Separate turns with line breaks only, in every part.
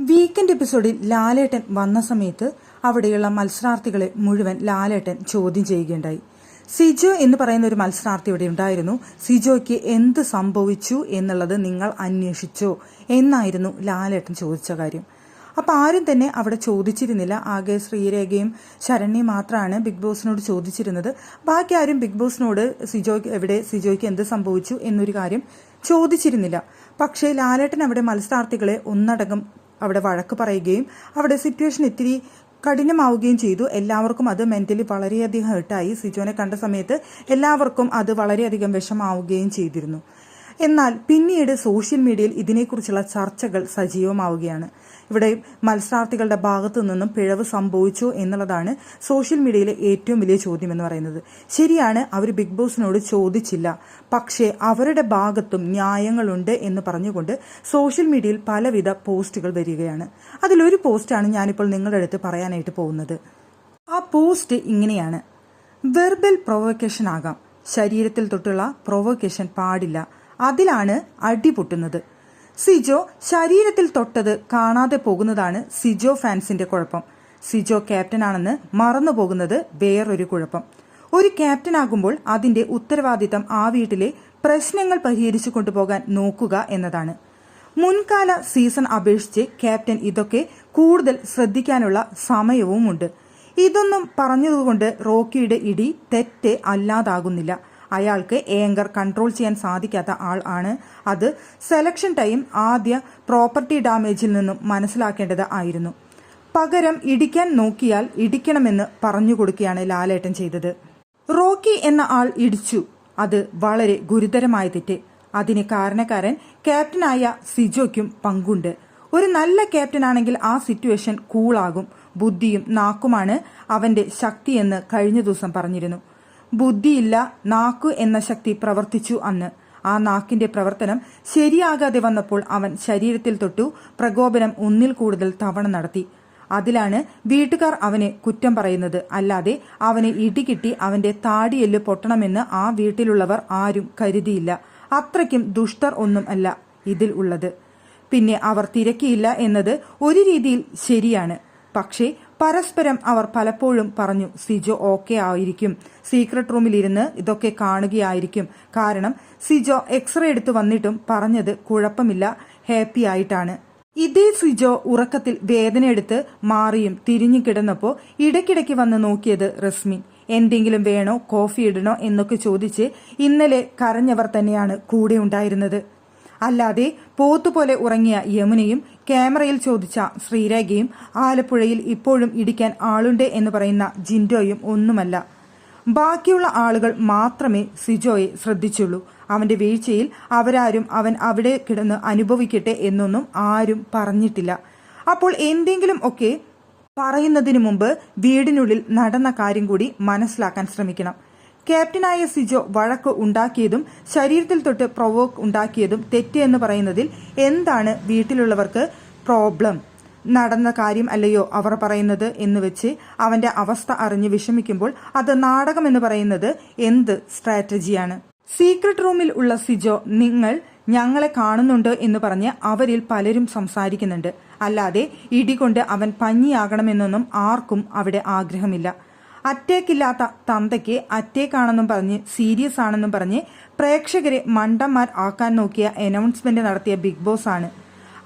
Weekend എപ്പിസോഡിൽ ലാലേട്ടൻ വന്ന സമയത്ത് അവിടെയുള്ള മത്സരാർത്ഥികളെ മുഴുവൻ ലാലേട്ടൻ ചോദ്യം ചെയ്യുകയുണ്ടായി. സിജോ എന്ന് പറയുന്ന ഒരു മത്സരാർത്ഥി ഇവിടെ ഉണ്ടായിരുന്നു. സിജോയ്ക്ക് എന്ത് സംഭവിച്ചു എന്നുള്ളത് നിങ്ങൾ അന്വേഷിച്ചോ എന്നായിരുന്നു ലാലേട്ടൻ ചോദിച്ച കാര്യം. അപ്പോൾ ആരും തന്നെ അവിടെ ചോദിച്ചിരുന്നില്ല. ആകെ ശ്രീരേഖയും ശരണ്യയും മാത്രമാണ് ബിഗ് ബോസിനോട് ചോദിച്ചിരുന്നത്. ബാക്കി ആരും ബിഗ് ബോസിനോട് സിജോയ്ക്ക് എവിടെ സിജോയ്ക്ക് എന്ത് സംഭവിച്ചു എന്നൊരു കാര്യം ചോദിച്ചിരുന്നില്ല. പക്ഷേ ലാലേട്ടൻ അവിടെ മത്സരാർത്ഥികളെ ഒന്നടങ്കം അവിടെ വഴക്ക് പറയുകയും അവിടെ സിറ്റുവേഷൻ ഇത്തിരി കഠിനമാവുകയും ചെയ്തു. എല്ലാവർക്കും അത് മെന്റലി വളരെയധികം ഹേർട്ടായി സിജോനെ കണ്ട സമയത്ത് എല്ലാവർക്കും അത് വളരെയധികം വിഷമാവുകയും ചെയ്തിരുന്നു. എന്നാൽ പിന്നീട് സോഷ്യൽ മീഡിയയിൽ ഇതിനെക്കുറിച്ചുള്ള ചർച്ചകൾ സജീവമാവുകയാണ്. ഇവിടെ മത്സരാർത്ഥികളുടെ ഭാഗത്തു നിന്നും പിഴവ് സംഭവിച്ചു എന്നുള്ളതാണ് സോഷ്യൽ മീഡിയയിലെ ഏറ്റവും വലിയ ചോദ്യം എന്ന് പറയുന്നത്. ശരിയാണ് അവർ ബിഗ് ബോസിനോട് ചോദിച്ചില്ല. പക്ഷേ അവരുടെ ഭാഗത്തും ന്യായങ്ങളുണ്ട് എന്ന് പറഞ്ഞുകൊണ്ട് സോഷ്യൽ മീഡിയയിൽ പലവിധ പോസ്റ്റുകൾ വരികയാണ്. അതിലൊരു പോസ്റ്റാണ് ഞാനിപ്പോൾ നിങ്ങളുടെ അടുത്ത് പറയാനായിട്ട് പോകുന്നത്. ആ പോസ്റ്റ് ഇങ്ങനെയാണ്. വെർബൽ പ്രൊവക്കേഷൻ ആകാം. ശരീരത്തിൽ തൊട്ടുള്ള പ്രൊവക്കേഷൻ പാടില്ല. അതിലാണ് അടി പൊട്ടുന്നത്. സിജോ ശരീരത്തിൽ തൊട്ടത് കാണാതെ പോകുന്നതാണ് സിജോ ഫാൻസിന്റെ കുഴപ്പം. സിജോ ക്യാപ്റ്റനാണെന്ന് മറന്നു പോകുന്നത് വേറൊരു കുഴപ്പം. ഒരു ക്യാപ്റ്റനാകുമ്പോൾ അതിന്റെ ഉത്തരവാദിത്തം ആ വീട്ടിലെ പ്രശ്നങ്ങൾ പരിഹരിച്ചു കൊണ്ടുപോകാൻ നോക്കുക എന്നതാണ്. മുൻകാല സീസൺ അപേക്ഷിച്ച് ക്യാപ്റ്റൻ ഇതൊക്കെ കൂടുതൽ ശ്രദ്ധിക്കാനുള്ള സമയവുമുണ്ട്. ഇതൊന്നും പറഞ്ഞതുകൊണ്ട് റോക്കിയുടെ ഇടി തെറ്റ് അല്ലാതാകുന്നില്ല. അയാൾക്ക് ഏങ്കർ കൺട്രോൾ ചെയ്യാൻ സാധിക്കാത്ത ആൾ ആണ്. അത് സെലക്ഷൻ ടൈം ആദ്യ പ്രോപ്പർട്ടി ഡാമേജിൽ നിന്നും മനസ്സിലാക്കേണ്ടത് ആയിരുന്നു. പകരം ഇടിക്കാൻ നോക്കിയാൽ ഇടിക്കണമെന്ന് പറഞ്ഞു കൊടുക്കുകയാണ് ലാലേട്ടൻ ചെയ്തത്. റോക്കി എന്ന ആൾ ഇടിച്ചു. അത് വളരെ ഗുരുതരമായ തെറ്റ്. അതിന് കാരണക്കാരൻ ക്യാപ്റ്റനായ സിജോയ്ക്കും പങ്കുണ്ട്. ഒരു നല്ല ക്യാപ്റ്റനാണെങ്കിൽ ആ സിറ്റുവേഷൻ കൂളാകും ബുദ്ധിയും നാക്കുമാണ് അവന്റെ ശക്തിയെന്ന് കഴിഞ്ഞ ദിവസം പറഞ്ഞിരുന്നു. ബുദ്ധിയില്ല നാക്കു എന്ന ശക്തി പ്രവർത്തിച്ചു അന്ന്. ആ നാക്കിന്റെ പ്രവർത്തനം ശരിയാകാതെ വന്നപ്പോൾ അവൻ ശരീരത്തിൽ തൊട്ടു പ്രകോപനം ഒന്നിൽ കൂടുതൽ തവണ നടത്തി. അതിലാണ് വീട്ടുകാർ അവനെ കുറ്റം പറയുന്നത്. അല്ലാതെ അവനെ ഇടികിട്ടി അവന്റെ താടിയെല്ല് പൊട്ടണമെന്ന് ആ വീട്ടിലുള്ളവർ ആരും കരുതിയില്ല. അത്രയ്ക്കും ദുഷ്ടർ ഒന്നും അല്ല ഇതിൽ ഉള്ളത്. പിന്നെ അവർ തിരക്കിയില്ല എന്നത് ഒരു രീതിയിൽ ശരിയാണ്. പക്ഷേ പരസ്പരം അവർ പലപ്പോഴും പറഞ്ഞു സിജോ ഓക്കെ ആയിരിക്കും. സീക്രട്ട് റൂമിലിരുന്ന് ഇതൊക്കെ കാണുകയായിരിക്കും. കാരണം സിജോ എക്സ്റേ എടുത്തു വന്നിട്ടും പറഞ്ഞത് കുഴപ്പമില്ല ഹാപ്പി ആയിട്ടാണ്. ഇതേ സിജോ ഉറക്കത്തിൽ വേദനയെടുത്ത് മാറിയും തിരിഞ്ഞു കിടന്നപ്പോൾ ഇടയ്ക്കിടയ്ക്ക് വന്ന് നോക്കിയത് റസ്മിൻ. എന്തെങ്കിലും വേണോ കോഫി ഇടണോ എന്നൊക്കെ ചോദിച്ച് ഇന്നലെ കരഞ്ഞവർ തന്നെയാണ് കൂടെ ഉണ്ടായിരുന്നത്. അല്ലാതെ പോത്തുപോലെ ഉറങ്ങിയ യമുനയും ക്യാമറയിൽ ചോദിച്ച ശ്രീരേഖയും ആലപ്പുഴയിൽ ഇപ്പോഴും ഇടിക്കാൻ ആളുണ്ട് എന്ന് പറയുന്ന ജിൻഡോയും ഒന്നുമല്ല. ബാക്കിയുള്ള ആളുകൾ മാത്രമേ സിജോയെ ശ്രദ്ധിച്ചുള്ളൂ. അവന്റെ വീഴ്ചയിൽ അവരാരും അവൻ അവിടെ കിടന്ന് അനുഭവിക്കട്ടെ എന്നൊന്നും ആരും പറഞ്ഞിട്ടില്ല. അപ്പോൾ എന്തെങ്കിലും ഒക്കെ പറയുന്നതിനു മുമ്പ് വീടിനുള്ളിൽ നടന്ന കാര്യം കൂടി മനസ്സിലാക്കാൻ ശ്രമിക്കണം. ക്യാപ്റ്റനായ സിജോ വഴക്ക് ഉണ്ടാക്കിയതും ശരീരത്തിൽ തൊട്ട് പ്രൊവോക്ക് ഉണ്ടാക്കിയതും തെറ്റ് എന്ന് പറയുന്നതിൽ എന്താണ് വീട്ടിലുള്ളവർക്ക് പ്രോബ്ലം നടന്ന കാര്യം അല്ലയോ അവർ പറയുന്നത് എന്ന് വെച്ച് അവന്റെ അവസ്ഥ അറിഞ്ഞ് വിഷമിക്കുമ്പോൾ അത് നാടകം എന്ന് പറയുന്നത് എന്ത് സ്ട്രാറ്റജിയാണ് സീക്രട്ട് റൂമിൽ ഉള്ള സിജോ നിങ്ങൾ ഞങ്ങളെ കാണുന്നുണ്ട് എന്ന് പറഞ്ഞ് അവരിൽ പലരും സംസാരിക്കുന്നുണ്ട്. അല്ലാതെ ഇടികൊണ്ട് അവൻ പഞ്ഞിയാകണമെന്നൊന്നും ആർക്കും അവിടെ ആഗ്രഹമില്ല. അറ്റേക്കില്ലാത്ത തന്തയ്ക്ക് അറ്റേക്കാണെന്നും പറഞ്ഞ് സീരിയസ് ആണെന്നും പറഞ്ഞ് പ്രേക്ഷകരെ മണ്ടന്മാർ ആക്കാൻ നോക്കിയ അനൗൺസ്മെന്റ് നടത്തിയ ബിഗ് ബോസ് ആണ്.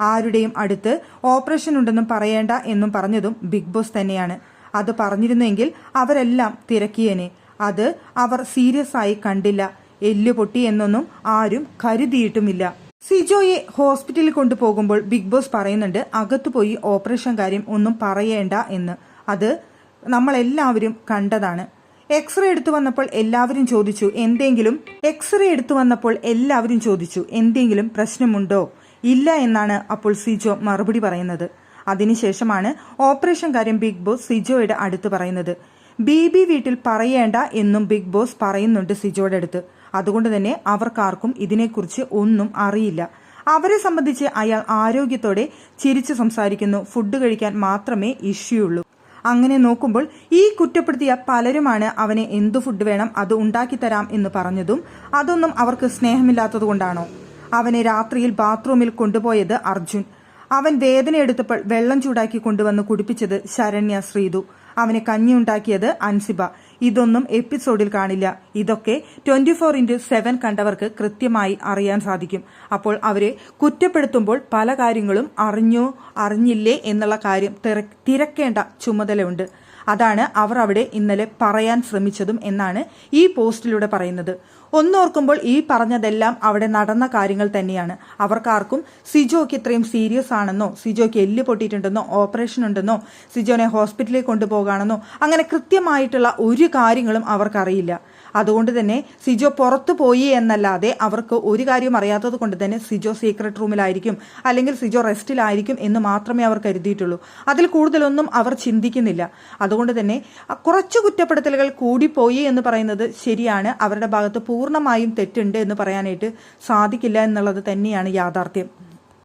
ആരുടെയും അടുത്ത് ഓപ്പറേഷൻ ഉണ്ടെന്നും പറയേണ്ട എന്നും പറഞ്ഞതും ബിഗ് ബോസ് തന്നെയാണ്. അത് പറഞ്ഞിരുന്നെങ്കിൽ അവരെല്ലാം തിരക്കിയനെ. അത് അവർ സീരിയസ് ആയി കണ്ടില്ല. എല്ലു പൊട്ടി എന്നൊന്നും ആരും കരുതിയിട്ടുമില്ല. സിജോയെ ഹോസ്പിറ്റലിൽ കൊണ്ടുപോകുമ്പോൾ ബിഗ് ബോസ് പറയുന്നുണ്ട് അകത്തുപോയി ഓപ്പറേഷൻ കാര്യം ഒന്നും പറയേണ്ട എന്ന്. അത് നമ്മളെല്ലാവരും കണ്ടതാണ്. എക്സ്റേ എടുത്തു വന്നപ്പോൾ എല്ലാവരും ചോദിച്ചു എന്തെങ്കിലും? എക്സ്റേ എടുത്തു വന്നപ്പോൾ എല്ലാവരും ചോദിച്ചു എന്തെങ്കിലും പ്രശ്നമുണ്ടോ? ഇല്ല എന്നാണ് അപ്പോൾ സിജോ മറുപടി പറയുന്നത്. അതിനുശേഷമാണ് ഓപ്പറേഷൻ കാര്യം ബിഗ് ബോസ് സിജോയുടെ അടുത്ത് പറയുന്നത്. ബി ബി വീട്ടിൽ പറയേണ്ട എന്നും ബിഗ് ബോസ് പറയുന്നുണ്ട് സിജോയുടെ അടുത്ത്. അതുകൊണ്ട് തന്നെ അവർക്കാർക്കും ഇതിനെക്കുറിച്ച് ഒന്നും അറിയില്ല. അവരെ സംബന്ധിച്ച് അയാൾ ആരോഗ്യത്തോടെ ചിരിച്ചു സംസാരിക്കുന്നു. ഫുഡ് കഴിക്കാൻ മാത്രമേ ഇഷ്യൂ ഉള്ളൂ അങ്ങനെ നോക്കുമ്പോൾ ഈ കുറ്റപ്പെടുത്തിയ പലരുമാണ് അവനെ എന്തു ഫുഡ് വേണം അത് ഉണ്ടാക്കി തരാം എന്ന് പറഞ്ഞതും അതൊന്നും അവർക്ക് സ്നേഹമില്ലാത്തതുകൊണ്ടാണോ? അവനെ രാത്രിയിൽ ബാത്റൂമിൽ കൊണ്ടുപോയത് അർജുൻ. അവൻ വേദന എടുത്തപ്പോൾ വെള്ളം ചൂടാക്കി കൊണ്ടുവന്ന് കുടിപ്പിച്ചത് ശരണ്യ ശ്രീതു. അവനെ കഞ്ഞി ഉണ്ടാക്കിയത് അൻസിബ. ഇതൊന്നും എപ്പിസോഡിൽ കാണില്ല. ഇതൊക്കെ ട്വന്റി ഫോർ ഇന്റു സെവൻ കണ്ടവർക്ക് കൃത്യമായി അറിയാൻ സാധിക്കും. അപ്പോൾ അവരെ കുറ്റപ്പെടുത്തുമ്പോൾ പല കാര്യങ്ങളും അറിഞ്ഞോ അറിഞ്ഞില്ലേ എന്നുള്ള കാര്യം തിര- തിരക്കേണ്ട ചുമതലയുണ്ട്. അതാണ് അവർ അവിടെ ഇന്നലെ പറയാൻ ശ്രമിച്ചതും എന്നാണ് ഈ പോസ്റ്റിലൂടെ പറയുന്നത്. ഒന്നോർക്കുമ്പോൾ ഈ പറഞ്ഞതെല്ലാം അവിടെ നടന്ന കാര്യങ്ങൾ തന്നെയാണ്. അവർക്കാർക്കും സിജോയ്ക്ക് ഇത്രയും സീരിയസ് ആണെന്നോ സിജോയ്ക്ക് എല്ല് പൊട്ടിയിട്ടുണ്ടെന്നോ ഓപ്പറേഷൻ ഉണ്ടെന്നോ സിജോനെ ഹോസ്പിറ്റലിൽ കൊണ്ടുപോകാണെന്നോ അങ്ങനെ കൃത്യമായിട്ടുള്ള ഒരു കാര്യങ്ങളും അവർക്കറിയില്ല. അതുകൊണ്ട് തന്നെ സിജോ പുറത്തു പോയി എന്നല്ലാതെ അവർക്ക് ഒരു കാര്യം അറിയാത്തത് കൊണ്ട് തന്നെ സിജോ സീക്രട്ട് റൂമിലായിരിക്കും അല്ലെങ്കിൽ സിജോ റെസ്റ്റിലായിരിക്കും എന്ന് മാത്രമേ അവർ കരുതിയിട്ടുള്ളൂ. അതിൽ കൂടുതലൊന്നും അവർ ചിന്തിക്കുന്നില്ല. അതുകൊണ്ട് തന്നെ കുറച്ച് കുറ്റപ്പെടുത്തലുകൾ കൂടിപ്പോയി എന്ന് പറയുന്നത് ശരിയാണ്. അവരുടെ ഭാഗത്ത് പൂർണമായും തെറ്റുണ്ട് എന്ന് പറയാനായിട്ട് സാധിക്കില്ല എന്നുള്ളത് തന്നെയാണ് യാഥാർത്ഥ്യം.